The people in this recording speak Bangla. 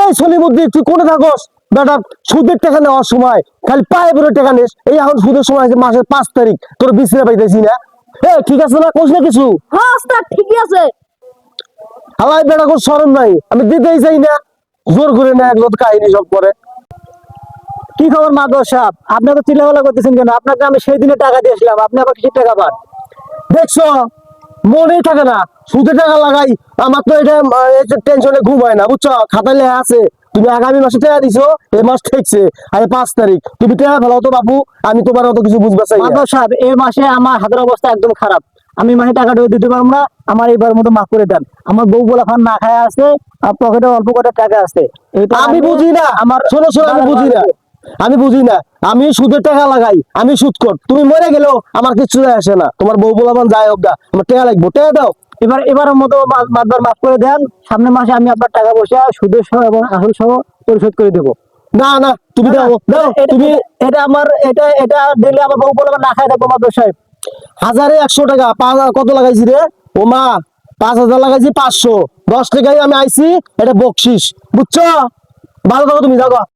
এই সলিমুদ্দি তুই কোনে থাকস? বেটা সুদের টাকা নেওয়ার সময় খালি পায়ে বেরো টাকা নিস। এই এখন সুদের সময় আছে মাসের পাঁচ তারিখ তোর বিছরে পাইতেছি না। এ ঠিক আছে না? কোস না কিছু? হ্যাঁ ওস্তাদ ঠিকই আছে। হালাই বেটা কোন সরম নাই। আমি দিতেই চাই না। জোর করে না একলো কাহিনী সব করে। কি খবর মাদর সাহেব? আপনি তো চিল্লাফালা করতেছেন কেন? আপনাকে আমি সেই দিনে টাকা দিয়েছিলাম। আপনি আবার কিসের টাকা পান? দেখছ মনেই থাকে না। সুদের টাকা লাগাই আমার তো এটা টেনশনে ঘুম হয় না বুঝছ? খাতায় লেখা আছে তুমি আগামী মাসে টাকা দিছো এই মাস ঠেকছে আর পাঁচ তারিখ তুমি টাকা ফেলাও তো বাবু আমি তোমার অত কিছু বুঝবে চাই সাহেব এই মাসে আমার হাতের অবস্থা একদম খারাপ। আমি মানে টাকাটা দিতে পারব না আমার এইবার মতো মাফ করে দেন। আমার বউ বলা খান না খায় আছে আর পকেটে অল্প কটা টাকা আছে। আমি বুঝি না। আমার শোনো শোনো আমি বুঝি না। আমি বুঝি না। আমি সুদের টাকা লাগাই আমি সুদ কর। তুমি মরে গেলেও আমার কিছু যায় আসে না। তোমার বউ বলাবান যায় হোক আমার টাকা লাগবো টাকা দাও। এবার এবারের মতো মাতবার মাফ করে দেন। সামনের মাসে আমি আপনার টাকা পয়সা সুদের সহ এবং আসল সহ পরিশোধ করে দেবো। না না তুমি দাও দাও এটা- তুমি এটা আমার এটা এটা দিলে আমার বউ বলবে না খাই থাকব মাদর সাহেব হাজারে একশো টাকা পাঁচ হাজার কত লাগাইছি রে? ও মা পাঁচ হাজার লাগাইছি পাঁচশো। দশ টাকায় আমি আইছি এটা বকশিস। বুঝছ? ভালো থাকো তুমি যাও।